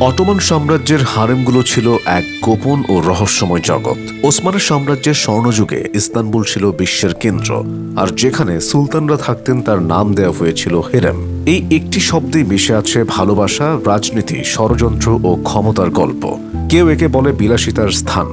Ottoman সাম্রাজ্যের হারেমগুলো ছিল এক গোপন ও রহস্যময় জগৎ। ওসমানের সাম্রাজ্যের স্বর্ণযুগে ইস্তানবুল ছিল বিশ্বের কেন্দ্র, আর যেখানে সুলতানরা থাকতেন তার নাম দেওয়া হয়েছিল হেরেম। এই একটি শব্দেই মিশে আছে ভালোবাসা, রাজনীতি, ষড়যন্ত্র ও ক্ষমতার গল্প। কেউ একে বলে বিলাসিতার স্থান,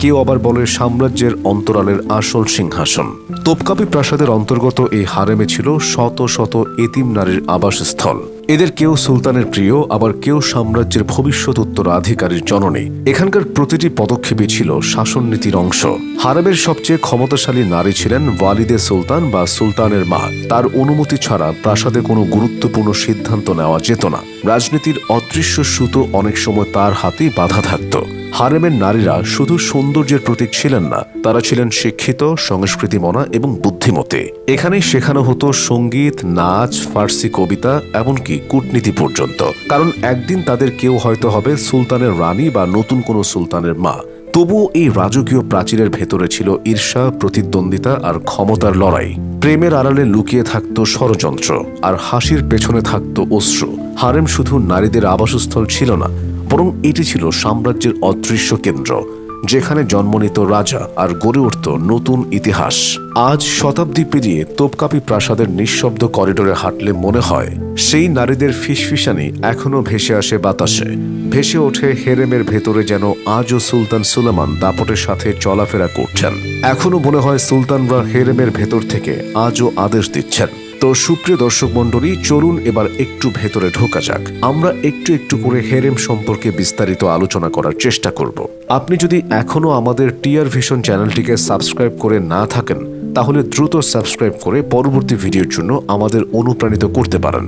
কেউ আবার বলে সাম্রাজ্যের অন্তরালের আসল সিংহাসন। তোপকাপি প্রাসাদের অন্তর্গত এই হারেমে ছিল শত শত এতিম নারীর আবাসস্থল। এদের কেউ সুলতানের প্রিয়, আবার কেউ সাম্রাজ্যের ভবিষ্যৎ উত্তরাধিকারীর জননী। এখানকার প্রতিটি পদক্ষেপই ছিল শাসন নীতির অংশ। হারাবের সবচেয়ে ক্ষমতাশালী নারী ছিলেন ওয়ালিদে সুলতান বা সুলতানের মা। তার অনুমতি ছাড়া প্রাসাদে কোনো গুরুত্বপূর্ণ সিদ্ধান্ত নেওয়া যেত না। রাজনীতির অদৃশ্য সুতো অনেক সময় তার হাতেই বাধা থাকত। হারেমের নারীরা শুধু সৌন্দর্যের প্রতীক ছিলেন না, তারা ছিলেন শিক্ষিত, সংস্কৃতিমনা এবং বুদ্ধিমতী এখানেই শেখানো হতো সংগীত, নাচ, ফার্সি কবিতা, এমনকি কূটনীতি পর্যন্ত। কারণ একদিন তাদের কেউ হয়তো হবে সুলতানের রানী বা নতুন কোনো সুলতানের মা। তবুও এই রাজকীয় প্রাচীরের ভেতরে ছিল ঈর্ষা, প্রতিদ্বন্দ্বিতা আর ক্ষমতার লড়াই। প্রেমের আড়ালে লুকিয়ে থাকত ষড়যন্ত্র, আর হাসির পেছনে থাকত অশ্রু। হারেম শুধু নারীদের আবাসস্থল ছিল না বরং এটি ছিল সাম্রাজ্যের অদৃশ্য কেন্দ্র, যেখানে জন্ম নিত রাজা আর গড়ে উঠত নতুন ইতিহাস। আজ শতাব্দী পেরিয়ে তোপকাপি প্রাসাদের নিঃশব্দ করিডোরে হাঁটলে মনে হয়, সেই নারীদের ফিসফিসানি এখনও ভেসে আসে বাতাসে। ভেসে ওঠে হেরেমের ভেতরে যেন আজও সুলতান সুলেমান দাপটের সাথে চলাফেরা করছেন। এখনও মনে হয় সুলতানরা হেরেমের ভেতর থেকে আজও আদেশ দিচ্ছেন। তো সুপ্রিয় দর্শক মণ্ডলী, চলুন এবার একটু ভেতরে ঢোকা যাক। আমরা একটু একটু করে হেরেম সম্পর্কে বিস্তারিত আলোচনা করার চেষ্টা করব। আপনি যদি এখনও আমাদের টিয়ার ভিশন চ্যানেলটিকে সাবস্ক্রাইব করে না থাকেন, তাহলে দ্রুত সাবস্ক্রাইব করে পরবর্তী ভিডিওর জন্য আমাদের অনুপ্রাণিত করতে পারেন।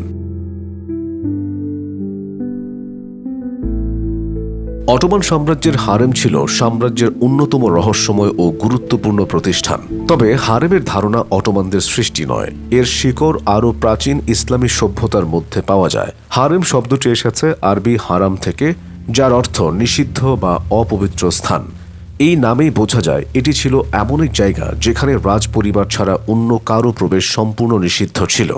অটোমান সাম্রাজ্যের হারেম ছিল সাম্রাজ্যের অন্যতম রহস্যময় ও গুরুত্বপূর্ণ প্রতিষ্ঠান। তবে হারেমের ধারণা অটোমানদের সৃষ্টি নয়। এর শিকড় আরও প্রাচীন ইসলামী সভ্যতার মধ্যে পাওয়া যায়। হারেম শব্দটি এসেছে আরবি হারাম থেকে, যার অর্থ নিষিদ্ধ বা অপবিত্র স্থান। এই নামেই বোঝা যায় এটি ছিল এমন এক জায়গা যেখানে রাজ পরিবার ছাড়া অন্য কারও প্রবেশ সম্পূর্ণ নিষিদ্ধ ছিল।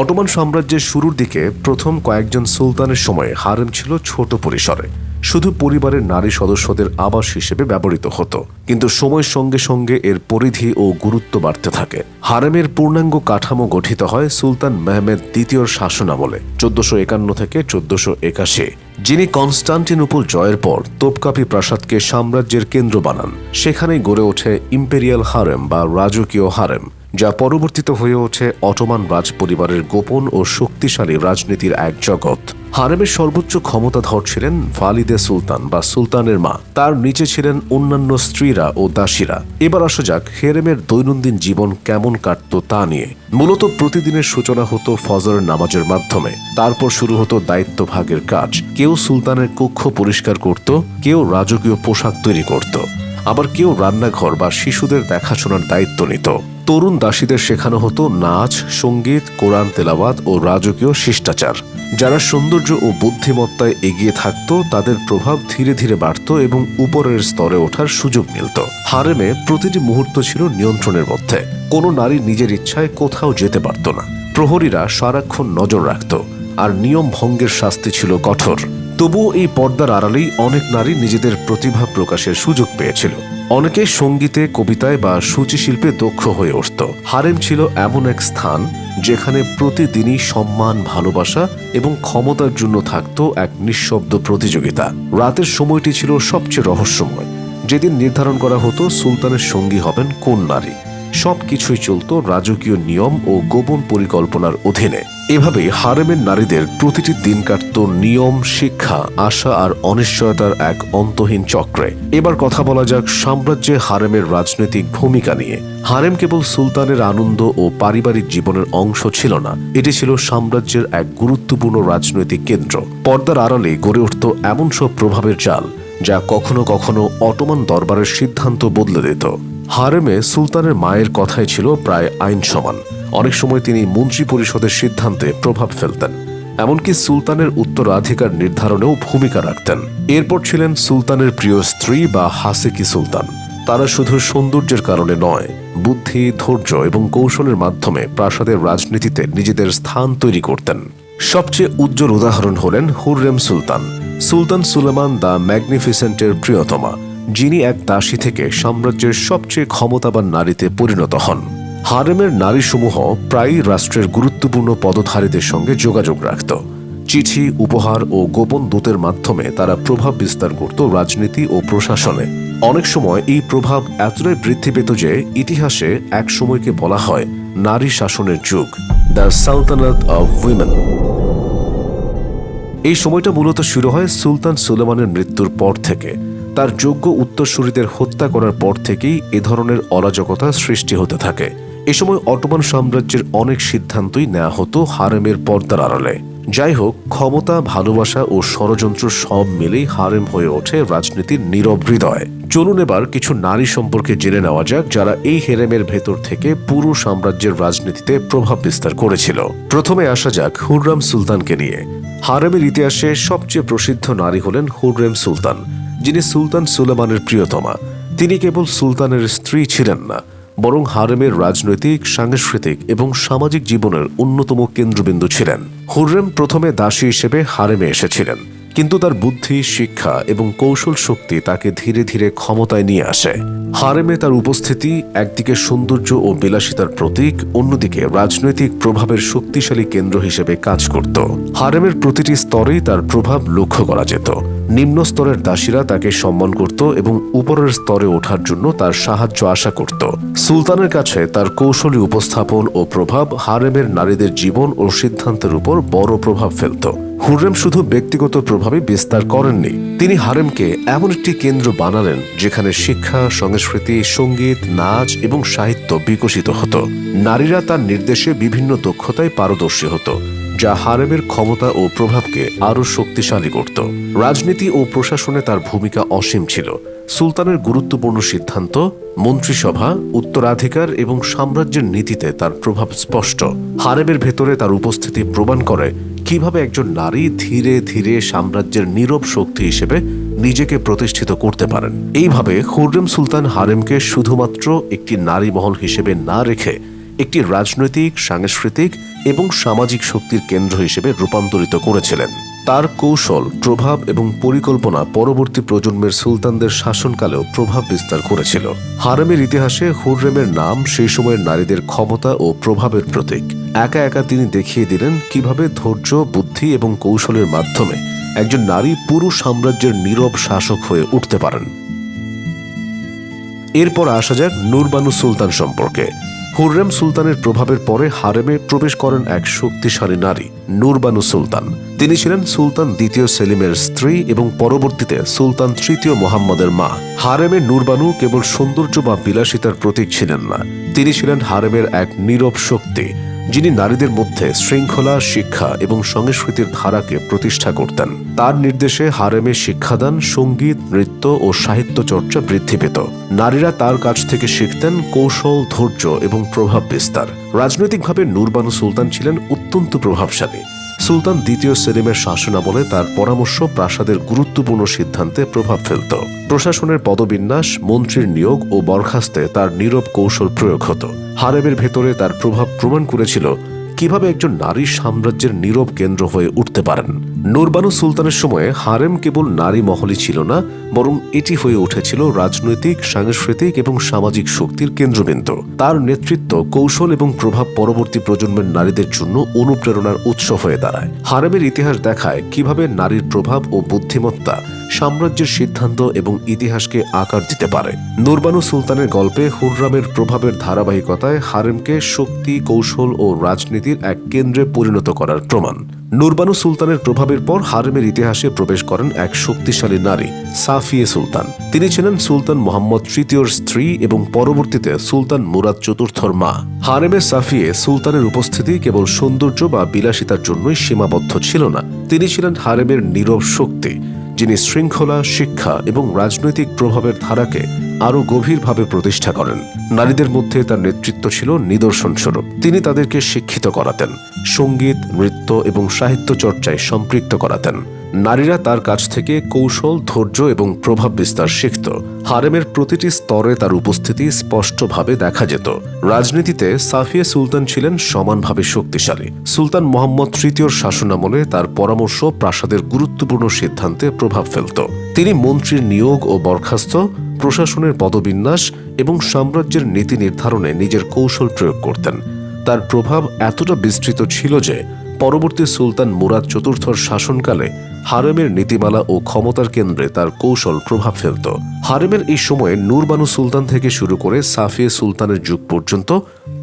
অটোমান সাম্রাজ্যের শুরুর দিকে প্রথম কয়েকজন সুলতানের সময় হারেম ছিল ছোট পরিসরে। শুধু পরিবারের নারী সদস্যদের আবাস হিসেবে ব্যবহৃত হতো, কিন্তু সময়ের সঙ্গে সঙ্গে এর পরিধি ও গুরুত্ব বাড়তে থাকে। হারেমের পূর্ণাঙ্গ কাঠামো গঠিত হয় সুলতান মেহমেদ দ্বিতীয়র শাসনামলে, চোদ্দশো একান্ন থেকে চোদ্দশো একাশি। যিনি কনস্টান্টিনোপল জয়ের পর তোপকাপি প্রাসাদকে সাম্রাজ্যের কেন্দ্র বানান, সেখানেই গড়ে ওঠে ইম্পেরিয়াল হারেম বা রাজকীয় হারেম। যা পরবর্তীতে হয়ে ওঠে অটোমান রাজ পরিবারের গোপন ও শক্তিশালী রাজনীতির এক জগৎ। হারেমের সর্বোচ্চ ক্ষমতাধর ছিলেন ভালিদে সুলতান বা সুলতানের মা। তার নিচে ছিলেন অন্যান্য স্ত্রীরা ও দাসীরা। এবার আসা যাক হেরেমের দৈনন্দিন জীবন কেমন কাটত তা নিয়ে। মূলত প্রতিদিনের সূচনা হতো ফজরের নামাজের মাধ্যমে। তারপর শুরু হতো দায়িত্ব ভাগের কাজ। কেউ সুলতানের কক্ষ পরিষ্কার করত, কেউ রাজকীয় পোশাক তৈরি করত। আবার কেউ রান্নাঘর বা শিশুদের দেখাশোনার দায়িত্ব নিত। তরুণ দাসীদের শেখানো হতো নাচ, সংগীত, কোরআন তেলাওয়াত ও রাজকীয় শিষ্টাচার। যারা সৌন্দর্য ও বুদ্ধিমত্তায় এগিয়ে থাকত, তাদের প্রভাব ধীরে ধীরে বাড়ত এবং উপরের স্তরে ওঠার সুযোগ মিলত। হারেমে প্রতিটি মুহূর্ত ছিল নিয়ন্ত্রণের মধ্যে। কোনো নারী নিজের ইচ্ছায় কোথাও যেতে পারত না। প্রহরীরা সারাক্ষণ নজর রাখত, আর নিয়ম ভঙ্গের শাস্তি ছিল কঠোর। তবুও এই পর্দার আড়ালেই অনেক নারী নিজেদের প্রতিভা প্রকাশের সুযোগ পেয়েছিল। অনেকে সঙ্গীতে, কবিতায় বা সূচিশিল্পে দক্ষ হয়ে উঠত। হারেম ছিল এমন এক স্থান যেখানে প্রতিদিনই সম্মান, ভালোবাসা এবং ক্ষমতার জন্য থাকত এক নিঃশব্দ প্রতিযোগিতা। রাতের সময়টি ছিল সবচেয়ে রহস্যময়। যেদিন নির্ধারণ করা হতো, সুলতানের সঙ্গী হবেন কোন নারী। সবকিছুই চলত রাজকীয় নিয়ম ও গোপন পরিকল্পনার অধীনে। এভাবে হারেমের নারীদের প্রতিটি দিন কাটত নিয়ম, শিক্ষা, আশা আর অনিশ্চয়তার এক অন্তহীন চক্রে। এবার কথা বলা যাক সাম্রাজ্যে হারেমের রাজনৈতিক ভূমিকা নিয়ে। হারেম কেবল সুলতানের আনন্দ ও পারিবারিক জীবনের অংশ ছিল না, এটি ছিল সাম্রাজ্যের এক গুরুত্বপূর্ণ রাজনৈতিক কেন্দ্র। পর্দার আড়ালে গড়ে উঠত এমন সব প্রভাবের চাল যা কখনো কখনো অটোমান দরবারের সিদ্ধান্ত বদলে দিত। হারেমে সুলতানের মায়ের কথাই ছিল প্রায় আইন সমান। অনেক সময় তিনি মন্ত্রী পরিষদের সিদ্ধান্তে প্রভাব ফেলতেন, এমনকি সুলতানের উত্তরাধিকার নির্ধারণেও ভূমিকা রাখতেন। এরপর ছিলেন সুলতানের প্রিয় স্ত্রী বা হাসেকি সুলতান। তারা শুধু সৌন্দর্যের কারণে নয়, বুদ্ধি, ধৈর্য এবং কৌশলের মাধ্যমে প্রাসাদের রাজনীতিতে নিজেদের স্থান তৈরি করতেন। সবচেয়ে উজ্জ্বল উদাহরণ হলেন Hurrem Sultan. Sultan Suleiman the ম্যাগনিফিসেন্টের প্রিয়তমা। যিনি এক দাসী থেকে সাম্রাজ্যের সবচেয়ে ক্ষমতাবান নারীতে পরিণত হন। হারেমের নারীসমূহ প্রায়ই রাষ্ট্রের গুরুত্বপূর্ণ পদধারীদের সঙ্গে যোগাযোগ রাখত। চিঠি, উপহার ও গোপন দূতের মাধ্যমে তারা প্রভাব বিস্তার করত রাজনীতি ও প্রশাসনে। অনেক সময় এই প্রভাব এতটাই বৃদ্ধি পেত যে ইতিহাসে এক সময়কে বলা হয় নারী শাসনের যুগ, দ্য সালতানাত অব উইমেন। এই সময়টা মূলত শুরু হয় সুলতান সুলেমানের মৃত্যুর পর থেকে। তার যোগ্য উত্তরসূরিদের হত্যা করার পর থেকেই এ ধরনের অরাজকতা সৃষ্টি হতে থাকে। এ সময় অটোমান সাম্রাজ্যের অনেক সিদ্ধান্তই নেওয়া হতো হারেমের পর্দার আড়ালে। যাই হোক, ক্ষমতা, ভালোবাসা ও ষড়যন্ত্র সব মিলেই হারেম হয়ে ওঠে রাজনীতির নীরব হৃদয়। চলুন এবার কিছু নারী সম্পর্কে জেনে নেওয়া যাক, যারা এই হেরেমের ভেতর থেকে পুরো সাম্রাজ্যের রাজনীতিতে প্রভাব বিস্তার করেছিল। প্রথমে আসা যাক হুররাম সুলতানকে নিয়ে। হারেমের ইতিহাসে সবচেয়ে প্রসিদ্ধ নারী হলেন হুররেম সুলতান। যিনি সুলতান সুলেমানের প্রিয়তমা, তিনি কেবল সুলতানের স্ত্রী ছিলেন না, বরং হারেমের রাজনৈতিক, সাংস্কৃতিক এবং সামাজিক জীবনের অন্যতম কেন্দ্রবিন্দু ছিলেন। হুররেম প্রথমে দাসী হিসেবে হারেমে এসেছিলেন, কিন্তু তার বুদ্ধি, শিক্ষা এবং কৌশল শক্তি তাকে ধীরে ধীরে ক্ষমতায় নিয়ে আসে। হারেমে তার উপস্থিতি একদিকে সৌন্দর্য ও বিলাসিতার প্রতীক, অন্যদিকে রাজনৈতিক প্রভাবের শক্তিশালী কেন্দ্র হিসেবে কাজ করত। হারেমের প্রতিটি স্তরেই তার প্রভাব লক্ষ্য করা যেত। নিম্ন স্তরের দাসীরা তাকে সম্মান করত এবং উপরের স্তরে ওঠার জন্য তার সাহায্য আশা করত। সুলতানের কাছে তার কৌশলী উপস্থাপন ও প্রভাব হারেমের নারীদের জীবন ও সিদ্ধান্তের উপর বড় প্রভাব ফেলত। হুররেম শুধু ব্যক্তিগত প্রভাবে বিস্তার করেননি। তিনি হারেমকে এমন একটি কেন্দ্র বানালেন যেখানে শিক্ষা, সংস্কৃতি, সংগীত, নাচ এবং সাহিত্য বিকশিত হতো। নারীরা তার নির্দেশে বিভিন্ন দক্ষতায় পারদর্শী হতো। যা হারেমের ক্ষমতা ও প্রভাবকে আরও শক্তিশালী করত। রাজনীতি ও প্রশাসনে তার ভূমিকা অসীম ছিল। সুলতানের গুরুত্বপূর্ণ সিদ্ধান্ত, মন্ত্রিসভা, উত্তরাধিকার এবং সাম্রাজ্যের নীতিতে তার প্রভাব স্পষ্ট। হারেমের ভেতরে তার উপস্থিতি প্রমাণ করে কীভাবে একজন নারী ধীরে ধীরে সাম্রাজ্যের নীরব শক্তি হিসেবে নিজেকে প্রতিষ্ঠিত করতে পারেন। এইভাবে খুররেম সুলতান হারেমকে শুধুমাত্র একটি নারী মহল হিসেবে না রেখে একটি রাজনৈতিক, সাংস্কৃতিক এবং সামাজিক শক্তির কেন্দ্র হিসেবে রূপান্তরিত করেছিলেন। তার কৌশল, প্রভাব এবং পরিকল্পনা পরবর্তী প্রজন্মের সুলতানদের শাসনকালেও প্রভাব বিস্তার করেছিল। হারেমের ইতিহাসে হুররেমের নাম সেই সময়ের নারীদের ক্ষমতা ও প্রভাবের প্রতীক। একা একা তিনি দেখিয়ে দিলেন কীভাবে ধৈর্য, বুদ্ধি এবং কৌশলের মাধ্যমে একজন নারী পুরো সাম্রাজ্যের নীরব শাসক হয়ে উঠতে পারেন। এরপর আসা যাক নুরবানু সুলতান সম্পর্কে। হুররেম সুলতানের প্রভাবের পরে হারেমে প্রবেশ করেন এক শক্তিশালী নারী, নুরবানু সুলতান। তিনি ছিলেন সুলতান দ্বিতীয় সেলিমের স্ত্রী এবং পরবর্তীতে সুলতান তৃতীয় মোহাম্মদের মা। হারেমে নুরবানু কেবল সৌন্দর্য বা বিলাসিতার প্রতীক ছিলেন না। তিনি ছিলেন হারেমের এক নীরব শক্তি যিনি নারীদের মধ্যে শৃঙ্খলা, শিক্ষা এবং সংস্কৃতির ধারাকে প্রতিষ্ঠা করতেন, তার নির্দেশে হারেমে শিক্ষাদান, সংগীত, নৃত্য ও সাহিত্য চর্চা বৃদ্ধি পেত। নারীরা তার কাছ থেকে শিখতেন কৌশল, ধৈর্য এবং প্রভাব বিস্তার। রাজনৈতিকভাবে নুরবানু সুলতান ছিলেন অত্যন্ত প্রভাবশালী। সুলতান দ্বিতীয় সেলিমের শাসনামলে তার পরামর্শ প্রাসাদের গুরুত্বপূর্ণ সিদ্ধান্তে প্রভাব ফেলত। প্রশাসনের পদবিন্যাস, মন্ত্রীর নিয়োগ ও বরখাস্তে তার নীরব কৌশল প্রয়োগ হতো। হারেমের ভেতরে তার প্রভাব প্রমাণ করেছিল কীভাবে একজন নারী সাম্রাজ্যের নীরব কেন্দ্র হয়ে উঠতে পারেন। নুরবানু সুলতানের সময়ে হারেম কেবল নারী মহলই ছিল না, বরং এটি হয়ে উঠেছিল রাজনৈতিক, সাংস্কৃতিক এবং সামাজিক শক্তির কেন্দ্রবিন্দু। তার নেতৃত্ব, কৌশল এবং প্রভাব পরবর্তী প্রজন্মের নারীদের জন্য অনুপ্রেরণার উৎস হয়ে দাঁড়ায়। হারেমের ইতিহাস দেখায় কীভাবে নারীর প্রভাব ও বুদ্ধিমত্তা সাম্রাজ্যের সিদ্ধান্ত এবং ইতিহাসকে আকার দিতে পারে। নুরবানু সুলতানের গল্পে হুররামের প্রভাবের ধারাবাহিকতায় হারেমকে শক্তি, কৌশল ও রাজনীতির এক কেন্দ্রে পরিণত করার প্রমাণ। নুরবানু সুলতানের প্রভাবের পর হারেমের ইতিহাসে প্রবেশ করেন এক শক্তিশালী নারী, সাফিয়ে সুলতান। তিনি ছিলেন সুলতান মোহাম্মদ তৃতীয়র স্ত্রী এবং পরবর্তীতে সুলতান মুরাদ চতুর্থর মা। হারেমে সাফিয়ে সুলতানের উপস্থিতি কেবল সৌন্দর্য বা বিলাসিতার জন্যই সীমাবদ্ধ ছিল না। তিনি ছিলেন হারেমের নীরব শক্তি। যিনি শৃঙ্খলা, শিক্ষা এবং রাজনৈতিক প্রভাবের ধারাকে আরও গভীরভাবে প্রতিষ্ঠা করেন। নারীদের মধ্যে তার নেতৃত্ব ছিল নিদর্শনস্বরূপ। তিনি তাদেরকে শিক্ষিত করাতেন, সংগীত, নৃত্য এবং সাহিত্য চর্চায় সম্পৃক্ত করাতেন। নারীরা তার কাছ থেকে কৌশল, ধৈর্য এবং প্রভাব বিস্তার শিখত। হারেমের প্রতিটি স্তরে তার উপস্থিতি স্পষ্টভাবে দেখা যেত। রাজনীতিতে সাফিয়া সুলতান ছিলেন সমানভাবে শক্তিশালী। সুলতান মোহাম্মদ তৃতীয়র শাসনামলে তার পরামর্শ, প্রাসাদের গুরুত্বপূর্ণ সিদ্ধান্তে প্রভাব ফেলত। তিনি মন্ত্রীর নিয়োগ ও বরখাস্ত, প্রশাসনের পদবিন্যাস এবং সাম্রাজ্যের নীতি নির্ধারণে নিজের কৌশল প্রয়োগ করতেন। তার প্রভাব এতটা বিস্তৃত ছিল যে পরবর্তী সুলতান মুরাদ চতুর্থর শাসনকালে হারেমের নীতিমালা ও ক্ষমতার কেন্দ্রে তার কৌশল প্রভাব ফেলত। হারেমের এই সময়ে নূরবানু সুলতান থেকে শুরু করে সাফিয়ে সুলতানের যুগ পর্যন্ত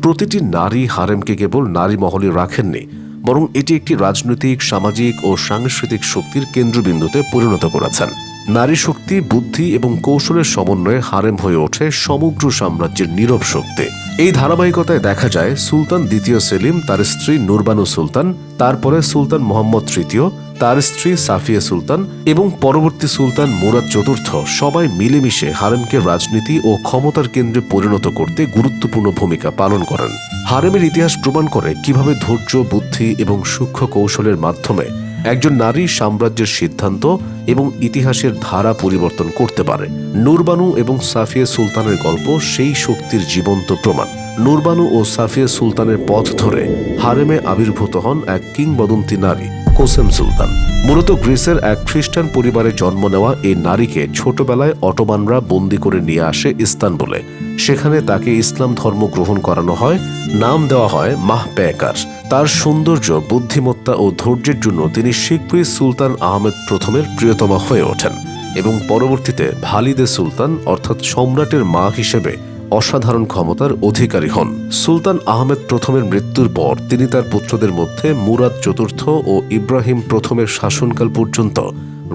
প্রতিটি নারী হারেমকে কেবল নারী মহলে রাখেননি, বরং এটি একটি রাজনৈতিক, সামাজিক ও সাংস্কৃতিক শক্তির কেন্দ্রবিন্দুতে পরিণত করেছেন। নারী শক্তি, বুদ্ধি এবং কৌশলের সমন্বয়ে হারেম হয়ে ওঠে সমগ্র সাম্রাজ্যের নীরব শক্তি। এই ধারাবাহিকতায় দেখা যায় সুলতান দ্বিতীয় সেলিম, তার স্ত্রী নুরবানু সুলতান, তারপরে সুলতান মোহাম্মদ তৃতীয়, তার স্ত্রী সাফিয়া সুলতান এবং পরবর্তী সুলতান মুরাদ চতুর্থ সবাই মিলেমিশে হারেমকে রাজনীতি ও ক্ষমতার কেন্দ্রে পরিণত করতে গুরুত্বপূর্ণ ভূমিকা পালন করেন। হারেমের ইতিহাস প্রমাণ করে কীভাবে ধৈর্য, বুদ্ধি এবং সূক্ষ্ম কৌশলের মাধ্যমে একজন নারী সাম্রাজ্যের সিদ্ধান্ত এবং ইতিহাসের ধারা পরিবর্তন করতে পারে। নূরবানু এবং সাফিয়া সুলতানের গল্প সেই শক্তির জীবন্ত প্রমাণ। নূরবানু ও সাফিয়া সুলতানের পথ ধরে হারেমে আবির্ভূত হন এক কিংবদন্তি নারী, কোসেম সুলতান। মূলত গ্রিসের এক খ্রিস্টান পরিবারে জন্ম নেওয়া এই নারীকে ছোটবেলায় অটোমানরা বন্দি করে নিয়ে আসে ইস্তানবুলে। সেখানে তাকে ইসলাম ধর্ম গ্রহণ করানো হয়, নাম দেওয়া হয় মাহ পেকার তার সৌন্দর্য, বুদ্ধিমত্তা ও ধৈর্যের জন্য তিনি শিখপুরি সুলতান আহমেদ প্রথমের প্রিয়তমা হয়ে ওঠেন এবং পরবর্তীতে ভালিদে সুলতান, অর্থাৎ সম্রাটের মা হিসেবে অসাধারণ ক্ষমতার অধিকারী হন। সুলতান আহমেদ প্রথমের মৃত্যুর পর তিনি তার পুত্রদের মধ্যে মুরাদ চতুর্থ ও ইব্রাহিম প্রথমের শাসনকাল পর্যন্ত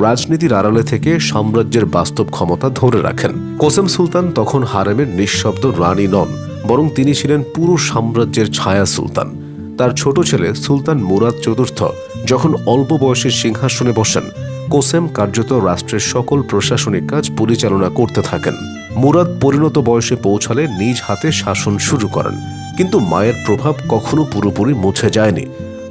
রাজনীতির আড়ালে থেকে সাম্রাজ্যের বাস্তব ক্ষমতা ধরে রাখেন। কোসেম সুলতান তখন হারেমের নিঃশব্দ রানী নন, বরং তিনি ছিলেন পুরো সাম্রাজ্যের ছায়া সুলতান। তার ছোট ছেলে সুলতান মুরাদ চতুর্থ যখন অল্প বয়সে সিংহাসনে বসেন, কোসেম কার্যত রাষ্ট্রের সকল প্রশাসনিক কাজ পরিচালনা করতে থাকেন। মুরাদ পরিণত বয়সে পৌঁছালে নিজ হাতে শাসন শুরু করেন, কিন্তু মায়ের প্রভাব কখনো পুরোপুরি মুছে যায়নি।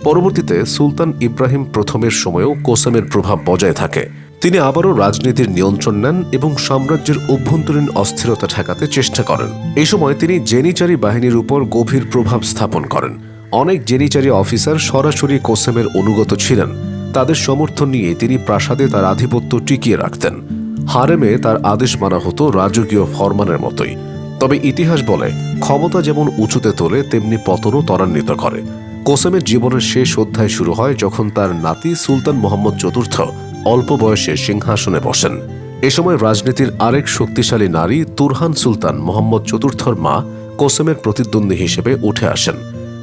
পরবর্তীতে সুলতান ইব্রাহিম প্রথমের সময়েও কোসেমের প্রভাব বজায় থাকে। তিনি আবারও রাজনীতির নিয়ন্ত্রণ নেন এবং সাম্রাজ্যের অভ্যন্তরীণ অস্থিরতা ঠেকাতে চেষ্টা করেন। এই সময় তিনি জেনিচারি বাহিনীর উপর গভীর প্রভাব স্থাপন করেন। অনেক জেনিচারি অফিসার সরাসরি কোসেমের অনুগত ছিলেন। তাদের সমর্থন নিয়ে তিনি প্রাসাদে তার আধিপত্য টিকিয়ে রাখতেন। হারেমে তার আদেশ মানা হতো রাজকীয় ফরমানের মতোই। তবে ইতিহাস বলে, ক্ষমতা যেমন উঁচুতে তোলে, তেমনি পতনও ত্বরান্বিত করে। কোসেমের জীবনের শেষ অধ্যায় শুরু হয় যখন তার নাতি সুলতান মোহাম্মদ চতুর্থ অল্প বয়সে সিংহাসনে বসেন। এ সময় রাজনীতির আরেক শক্তিশালী নারী তুরহান সুলতান মোহাম্মদ চতুর্থর মা কোসেমের প্রতিদ্বন্দ্বী হিসেবে উঠে আসেন।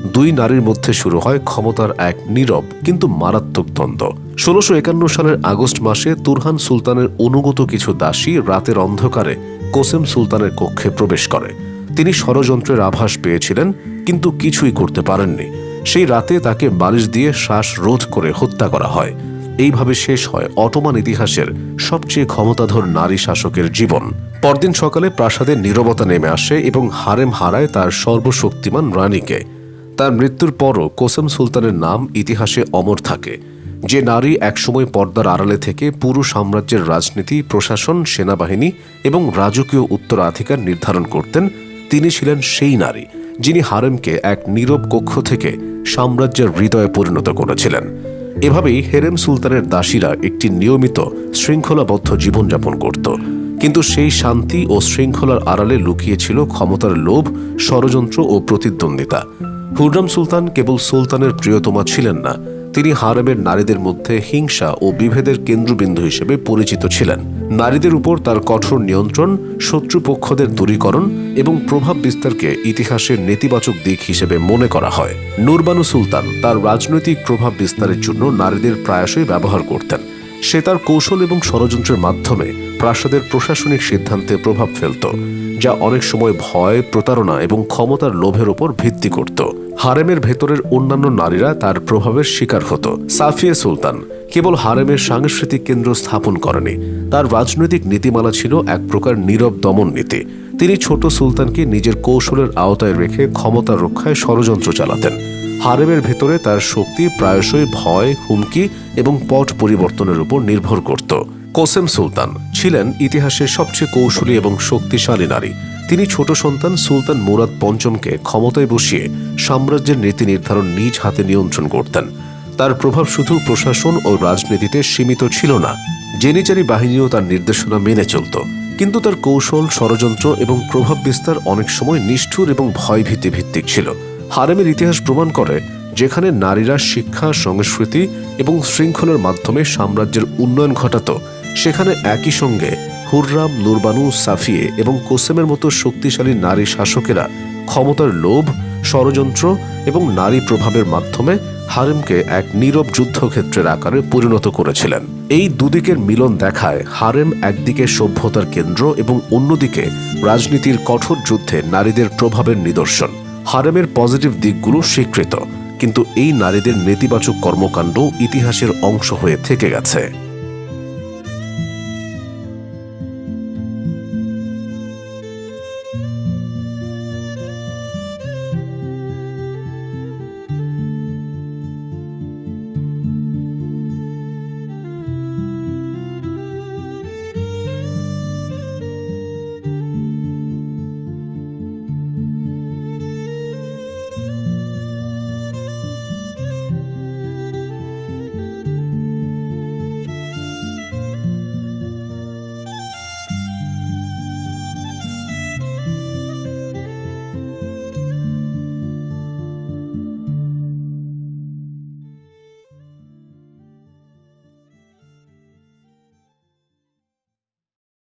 দুই নারীর মধ্যে শুরু হয় ক্ষমতার এক নীরব কিন্তু মারাত্মক দ্বন্দ্ব। ষোলোশো একান্ন সালের আগস্ট মাসে তুরহান সুলতানের অনুগত কিছু দাসী রাতের অন্ধকারে কোসেম সুলতানের কক্ষে প্রবেশ করে। তিনি ষড়যন্ত্রের আভাস পেয়েছিলেন, কিন্তু কিছুই করতে পারেননি। সেই রাতে তাকে বালিশ দিয়ে শ্বাস রোধ করে হত্যা করা হয়। এইভাবে শেষ হয় অটোমান ইতিহাসের সবচেয়ে ক্ষমতাধর নারী শাসকের জীবন। পরদিন সকালে প্রাসাদের নীরবতা নেমে আসে এবং হারেম হারায় তার সর্বশক্তিমান রানীকে। তার মৃত্যুর পরও কোসেম সুলতানের নাম ইতিহাসে অমর থাকে। যে নারী একসময় পর্দার আড়ালে থেকে পুরো সাম্রাজ্যের রাজনীতি, প্রশাসন, সেনাবাহিনী এবং রাজকীয় উত্তরাধিকার নির্ধারণ করতেন, তিনি ছিলেন সেই নারী যিনি হারেমকে এক নীরব কক্ষ থেকে সাম্রাজ্যের হৃদয়ে পরিণত করেছিলেন। এভাবেই হেরেম সুলতানের দাসীরা একটি নিয়মিত, শৃঙ্খলাবদ্ধ জীবনযাপন করত। কিন্তু সেই শান্তি ও শৃঙ্খলার আড়ালে লুকিয়েছিল ক্ষমতার লোভ, ষড়যন্ত্র ও প্রতিদ্বন্দ্বিতা। হুররাম সুলতান কেবল সুলতানের প্রিয়তমা ছিলেন না, তিনি হারেমের নারীদের মধ্যে হিংসা ও বিভেদের কেন্দ্রবিন্দু হিসেবে পরিচিত ছিলেন। নারীদের উপর তার কঠোর নিয়ন্ত্রণ, শত্রুপক্ষদের দূরীকরণ এবং প্রভাব বিস্তারকে ইতিহাসের নেতিবাচক দিক হিসেবে মনে করা হয়। নুরবানু সুলতান তার রাজনৈতিক প্রভাব বিস্তারের জন্য নারীদের প্রায়শই ব্যবহার করতেন। সে তার কৌশল এবং ষড়যন্ত্রের মাধ্যমে প্রাসাদের প্রশাসনিক সিদ্ধান্তে প্রভাব ফেলত, যা অনেক সময় ভয়, প্রতারণা এবং ক্ষমতার লোভের উপর ভিত্তি করত। হারেমের ভেতরের অন্যান্য নারীরা তার প্রভাবের শিকার হতো। সাফিয়া সুলতান কেবল হারেমের সাংস্কৃতিক কেন্দ্র স্থাপন করেনি। তার রাজনৈতিক নীতিমালা ছিল এক প্রকার নীরব দমন নীতি। তিনি ছোট সুলতানকে নিজের কৌশলের আওতায় রেখে ক্ষমতা রক্ষায় ষড়যন্ত্র চালাতেন। হারেমের ভেতরে তার শক্তি প্রায়শই ভয়, হুমকি এবং পট পরিবর্তনের উপর নির্ভর করত। কোসেম সুলতান ছিলেন ইতিহাসের সবচেয়ে কৌশলী এবং শক্তিশালী নারী। তিনি ছোট সন্তান সুলতান মুরাদ পঞ্চমকে ক্ষমতায় বসিয়ে সাম্রাজ্যের নীতি নির্ধারণ নিজ হাতে নিয়ন্ত্রণ করতেন। তার প্রভাব শুধু প্রশাসন ও রাজনীতিতে সীমিত ছিল না, জেনিচারি বাহিনীও তার নির্দেশনা মেনে চলত। কিন্তু তার কৌশল, ষড়যন্ত্র এবং প্রভাব বিস্তার অনেক সময় নিষ্ঠুর এবং ভয়ভীতি ভিত্তিক ছিল। হারেমের ইতিহাস প্রমাণ করে যেখানে নারীরা শিক্ষা, সংস্কৃতি এবং শৃঙ্খলার মাধ্যমে সাম্রাজ্যের উন্নয়ন ঘটাত, সেখানে একই সঙ্গে হুররাম, নুরবানু, সাফিয়ে এবং কোসেমের মতো শক্তিশালী নারী শাসকেরা ক্ষমতার লোভ, ষড়যন্ত্র এবং নারী প্রভাবের মাধ্যমে হারেমকে এক নীরব যুদ্ধক্ষেত্রের আকারে পরিণত করেছিলেন। এই দুদিকের মিলন দেখায় হারেম একদিকে সভ্যতার কেন্দ্র এবং অন্যদিকে রাজনীতির কঠোর যুদ্ধে নারীদের প্রভাবের নিদর্শন। হারেমের পজিটিভ দিকগুলো স্বীকৃত কিন্তু এই নারীদের নেতিবাচক কর্মকাণ্ড ইতিহাসের অংশ হয়ে থেকে গেছে।